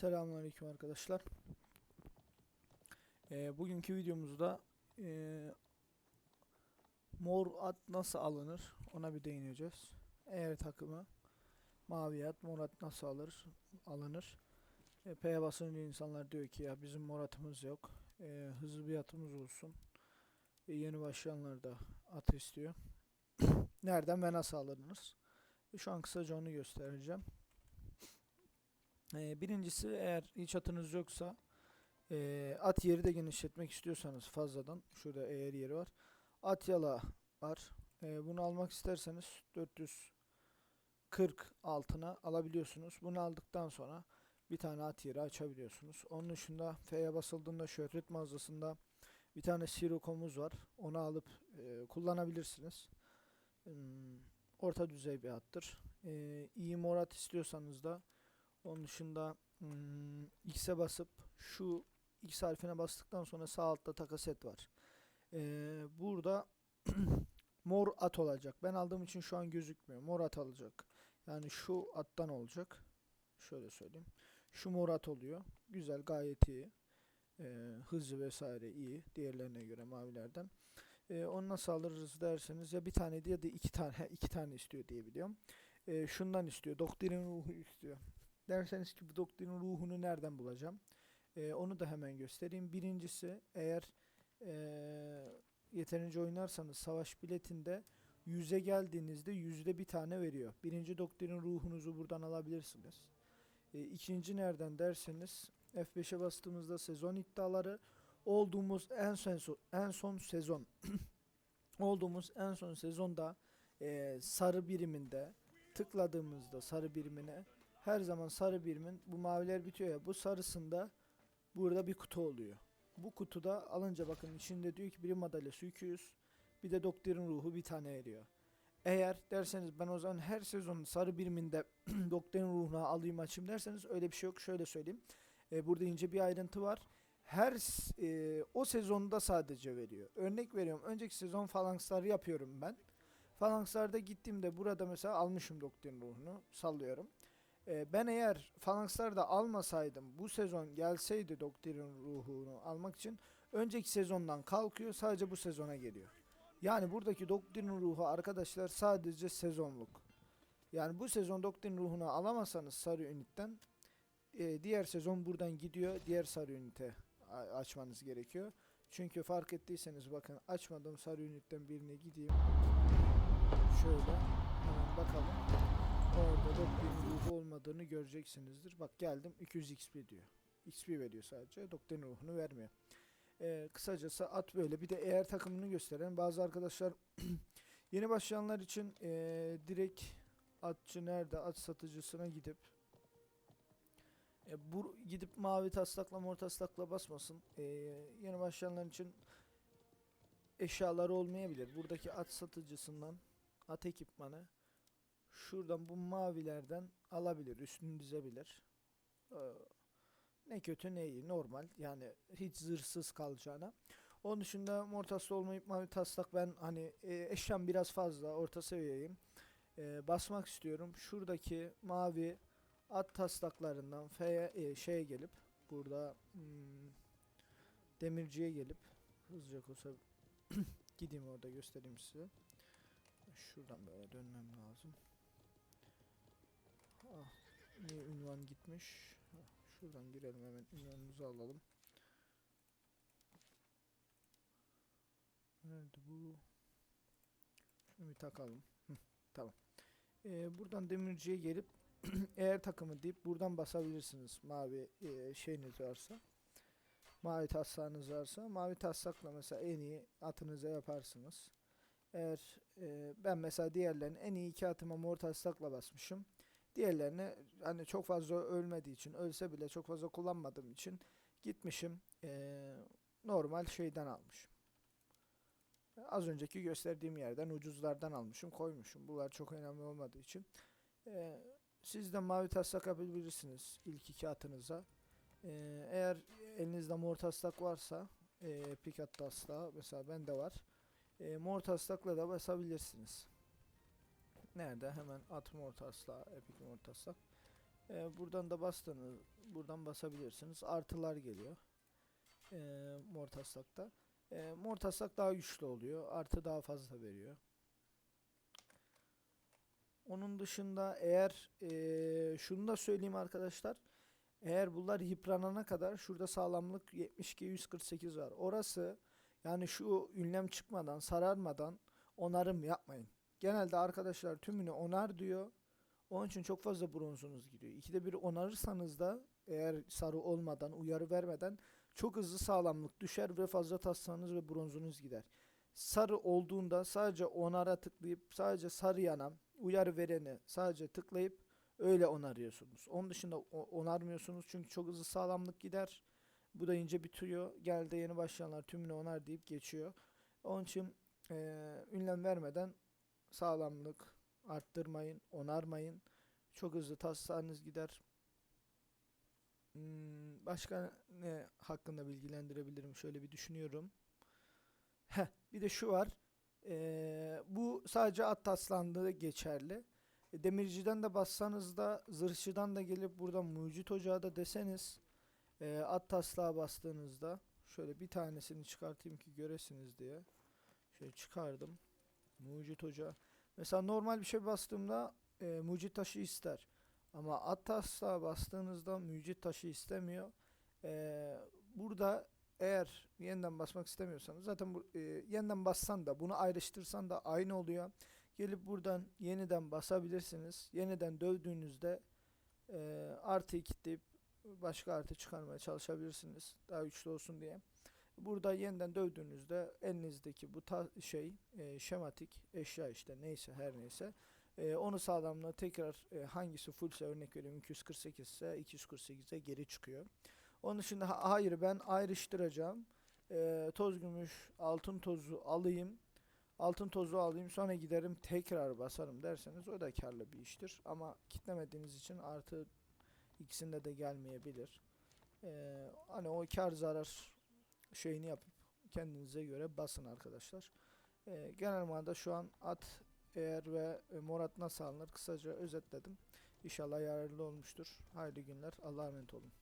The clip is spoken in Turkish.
Selamünaleyküm arkadaşlar. Ee, bugünkü videomuzda ee, mor at nasıl alınır ona bir değineceğiz. Eğer takımı mavi at, mor at nasıl alır, alınır? E, P'ye basınca insanlar diyor ki ya bizim mor atımız yok. E, hızlı bir atımız olsun. E, yeni başlayanlar da at istiyor. Nereden ve nasıl alınır? E, şu an kısaca onu göstereceğim. Ee, birincisi eğer hiç atınız yoksa ee, at yeri de genişletmek istiyorsanız fazladan şurada eğer yeri var. At yala var. Ee, bunu almak isterseniz 440 altına alabiliyorsunuz. Bunu aldıktan sonra bir tane at yeri açabiliyorsunuz. Onun dışında F'ye basıldığında şöhret mağazasında bir tane sirokomuz var. Onu alıp ee, kullanabilirsiniz. Hmm, orta düzey bir attır. Ee, iyi morat istiyorsanız da onun dışında hmm, X'e basıp şu X harfine bastıktan sonra sağ altta takaset var. Ee, burada mor at olacak. Ben aldığım için şu an gözükmüyor. Mor at alacak. Yani şu attan olacak. Şöyle söyleyeyim. Şu mor at oluyor. Güzel gayet iyi. Ee, hızı vesaire iyi. Diğerlerine göre mavilerden. Ee, onu nasıl alırız derseniz ya bir tane ya da iki tane iki tane istiyor diye biliyorum. Ee, şundan istiyor. Doktrin ruhu istiyor. Derseniz ki bu doktrin ruhunu nereden bulacağım? Ee, onu da hemen göstereyim. Birincisi eğer ee, yeterince oynarsanız savaş biletinde yüze geldiğinizde yüzde bir tane veriyor. Birinci doktrin ruhunuzu buradan alabilirsiniz. Ee, ikinci nereden derseniz F5'e bastığımızda sezon iddiaları olduğumuz en son en son sezon olduğumuz en son sezonda ee, sarı biriminde tıkladığımızda sarı birimine her zaman sarı birimin bu maviler bitiyor ya bu sarısında burada bir kutu oluyor. Bu kutuda alınca bakın içinde diyor ki birim madalyası 200 bir de doktrin ruhu bir tane eriyor. Eğer derseniz ben o zaman her sezon sarı biriminde doktrin ruhunu alayım açayım derseniz öyle bir şey yok. Şöyle söyleyeyim. E, burada ince bir ayrıntı var. Her e, o sezonda sadece veriyor. Örnek veriyorum. Önceki sezon falankslar yapıyorum ben. Falankslarda gittiğimde burada mesela almışım doktrin ruhunu sallıyorum. Ee, ben eğer Falankslarda almasaydım bu sezon gelseydi Doktrin ruhunu almak için önceki sezondan kalkıyor sadece bu sezona geliyor. Yani buradaki Doktrin ruhu arkadaşlar sadece sezonluk. Yani bu sezon Doktrin ruhunu alamasanız sarı ünitten e, diğer sezon buradan gidiyor diğer sarı ünite açmanız gerekiyor. Çünkü fark ettiyseniz bakın açmadığım sarı ünitten birine gideyim. Şöyle hemen bakalım. Orada doktrin ruhu olmadığını göreceksinizdir. Bak geldim 200 XP diyor. XP veriyor sadece. Doktrin ruhunu vermiyor. Ee, kısacası at böyle. Bir de eğer takımını gösteren bazı arkadaşlar yeni başlayanlar için ee, direkt atçı nerede at satıcısına gidip e, bu gidip mavi taslakla mor taslakla basmasın. Ee, yeni başlayanlar için eşyaları olmayabilir. Buradaki at satıcısından at ekipmanı şuradan bu mavilerden alabilir, üstünü dizebilir. Ee, ne kötü ne iyi, normal. Yani hiç zırhsız kalacağına. Onun dışında mortaslı olmayıp mavi taslak ben hani e, eşyam biraz fazla, orta seviyeyim. Ee, basmak istiyorum. Şuradaki mavi at taslaklarından F'ye e, şeye gelip burada hmm, demirciye gelip hızlıca kosa gideyim orada göstereyim size. Şuradan böyle dönmem lazım. Ah, niye ünvan gitmiş? Ah, şuradan girelim hemen ünvanımızı alalım. Nerede bu? Şunu bir takalım. Hı, tamam. Ee, buradan demirciye gelip eğer takımı deyip buradan basabilirsiniz mavi e, şeyiniz varsa. Mavi taslağınız varsa mavi taslakla mesela en iyi atınıza yaparsınız. Eğer e, ben mesela diğerlerini en iyi iki atıma mor taslakla basmışım. Diğerlerini hani çok fazla ölmediği için ölse bile çok fazla kullanmadığım için gitmişim eee, normal şeyden almışım. Az önceki gösterdiğim yerden ucuzlardan almışım koymuşum. Bunlar çok önemli olmadığı için. Eee, siz de mavi taslak yapabilirsiniz ilk iki atınıza. Eee, eğer elinizde mor taslak varsa eee pikat taslağı mesela bende var. Eee mor taslakla da basabilirsiniz. Nerede? Hemen at mor taslağı, epik mor taslak. Ee, buradan da bastınız. Buradan basabilirsiniz. Artılar geliyor. Ee, mor taslakta. Ee, mor taslak daha güçlü oluyor. Artı daha fazla veriyor. Onun dışında eğer eee, şunu da söyleyeyim arkadaşlar. Eğer bunlar yıpranana kadar şurada sağlamlık 72 148 var. Orası yani şu ünlem çıkmadan, sararmadan onarım yapmayın. Genelde arkadaşlar tümünü onar diyor. Onun için çok fazla bronzunuz gidiyor. İkide bir onarırsanız da eğer sarı olmadan, uyarı vermeden çok hızlı sağlamlık düşer ve fazla taslanız ve bronzunuz gider. Sarı olduğunda sadece onara tıklayıp sadece sarı yanan uyarı vereni sadece tıklayıp öyle onarıyorsunuz. Onun dışında onarmıyorsunuz çünkü çok hızlı sağlamlık gider. Bu da ince bitiriyor. Geldi yeni başlayanlar tümünü onar deyip geçiyor. Onun için eee, ünlem vermeden sağlamlık arttırmayın, onarmayın. Çok hızlı tasarınız gider. Hmm, başka ne hakkında bilgilendirebilirim? Şöyle bir düşünüyorum. Heh, bir de şu var. Eee, bu sadece at taslandığı geçerli. E, demirciden de bassanız da zırhçıdan da gelip burada mucit ocağı da deseniz eee, at taslağa bastığınızda şöyle bir tanesini çıkartayım ki göresiniz diye. Şöyle çıkardım. Mucit ocağı. Mesela normal bir şey bastığımda eee mucit taşı ister. Ama at taslağa bastığınızda mucit taşı istemiyor. Eee, burada eğer yeniden basmak istemiyorsanız zaten bu, e, yeniden bassan da bunu ayrıştırsan da aynı oluyor. Gelip buradan yeniden basabilirsiniz. Yeniden dövdüğünüzde e, artıyı kilitleyip başka artı çıkarmaya çalışabilirsiniz. Daha güçlü olsun diye. Burada yeniden dövdüğünüzde elinizdeki bu şey e, şematik eşya işte neyse her neyse e, onu sağlamlığı tekrar e, hangisi fullse örnek veriyorum 248 ise 248'e geri çıkıyor. Onun dışında ha- hayır ben ayrıştıracağım. Ee, toz gümüş, altın tozu alayım. Altın tozu alayım sonra giderim tekrar basarım derseniz o da karlı bir iştir. Ama kitlemediğiniz için artı ikisinde de gelmeyebilir. Ee, hani o kar zarar şeyini yapıp kendinize göre basın arkadaşlar. Ee, genel manada şu an at eğer ve e, morat nasıl alınır kısaca özetledim. İnşallah yararlı olmuştur. Hayırlı günler. Allah'a emanet olun.